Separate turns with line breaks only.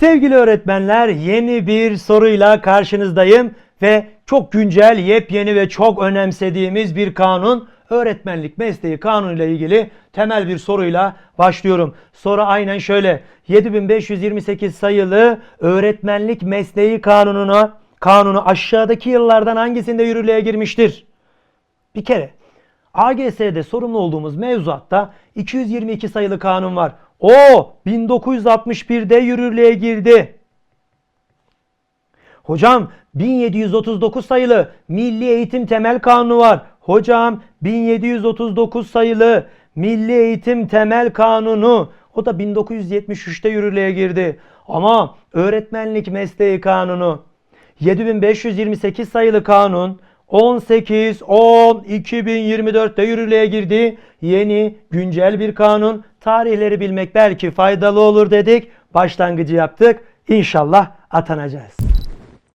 Sevgili öğretmenler yeni bir soruyla karşınızdayım ve çok güncel, yepyeni ve çok önemsediğimiz bir kanun öğretmenlik mesleği kanunu ile ilgili temel bir soruyla başlıyorum. Soru aynen şöyle. 7528 sayılı öğretmenlik mesleği kanununa kanunu aşağıdaki yıllardan hangisinde yürürlüğe girmiştir? Bir kere AGS'de sorumlu olduğumuz mevzuatta 222 sayılı kanun var. O 1961'de yürürlüğe girdi. Hocam 1739 sayılı Milli Eğitim Temel Kanunu var. Hocam 1739 sayılı Milli Eğitim Temel Kanunu o da 1973'te yürürlüğe girdi. Ama öğretmenlik mesleği kanunu 7528 sayılı kanun 18 10 2024'te yürürlüğe girdi. Yeni güncel bir kanun. Tarihleri bilmek belki faydalı olur dedik. Başlangıcı yaptık. İnşallah atanacağız.